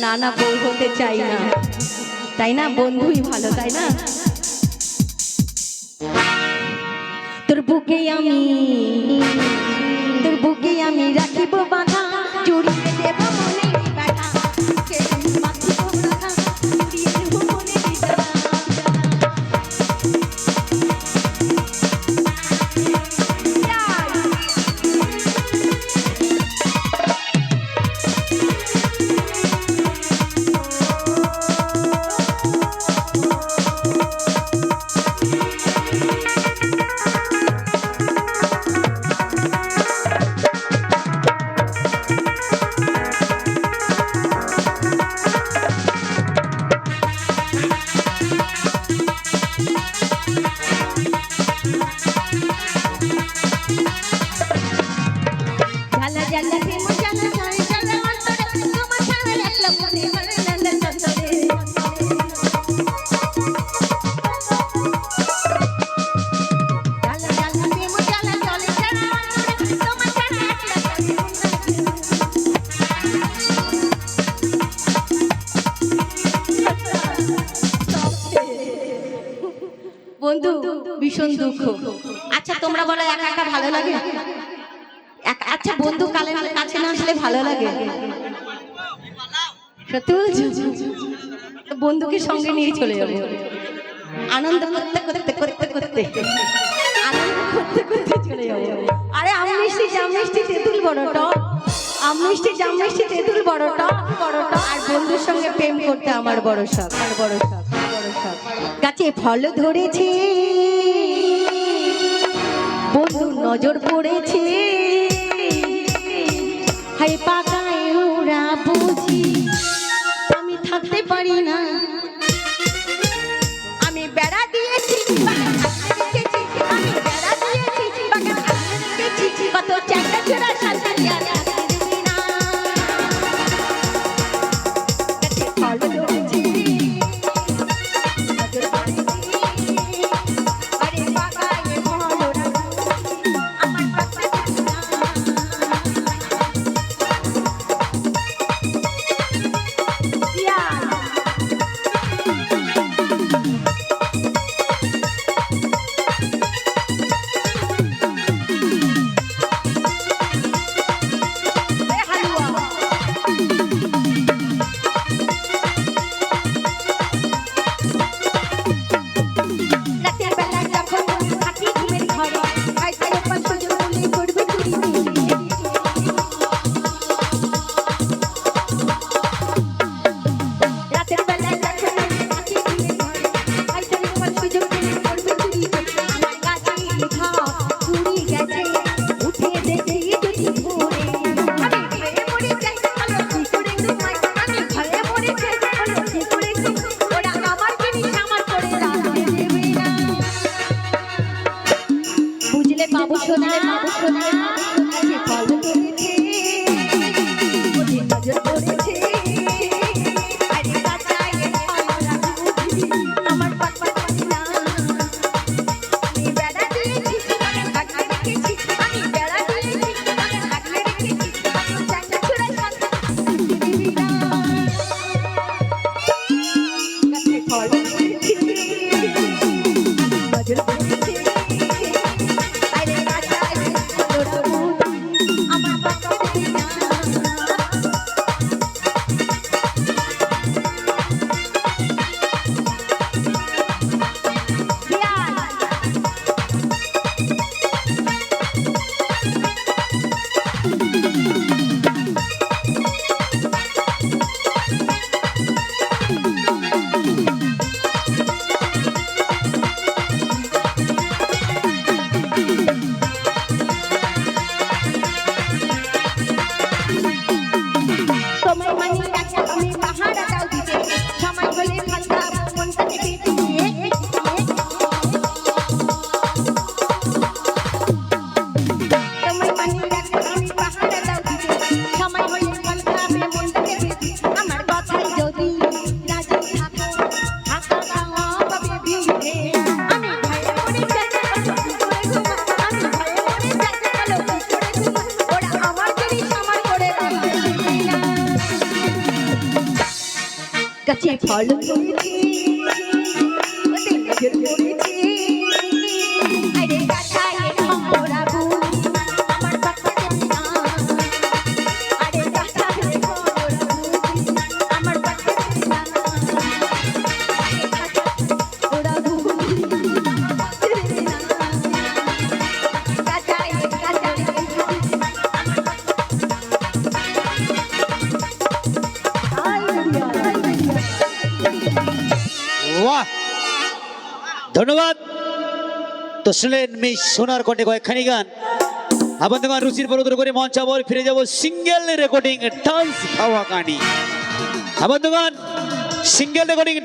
না না, বউ হতে চাই না। তাই না? বন্ধুই ভালো, তাই না? তোর বুকে আমি বন্ধু ভীষণ দুঃখ। আচ্ছা তোমরা বলো একা একা ভালো লাগে? আচ্ছা বন্ধু কালে কাছে না আসলে ভালো লাগে? সত্যি বন্ধুকে সঙ্গে নিয়ে চলে যাব। আনন্দ করতে করতে করতে করতে। আনন্দ করতে করতে চলে যাব। আরে আমি মিষ্টি জাম মিষ্টি তেঁতুল বড় টক। আমিষ্টি জামিষ্টি জাম তেঁতুল আর বন্ধুর সঙ্গে প্রেম করতে আমার বড় শখ আর বড় শখ বড় শখ। গাছে ফল ধরেছে, বন্ধুর নজর পড়েছে। হাই পাকায় ওরা বুঝি, আমি থাকতে পারি না। আমি বেড়া দিয়েছি কত চ্যাটা চোরা সাজা heart. গাছে ফল ধরেছে ধন্যবাদ। তো শুনলেন, মিস সোনার কণ্ঠে কয়েকখানি গান। আপনাদের রুচির পর করে মঞ্চ আবার ফিরে যাব সিঙ্গেল রেকর্ডিং ডান্স খাওয়া কানি। আপনাদের সিঙ্গেল রেকর্ডিং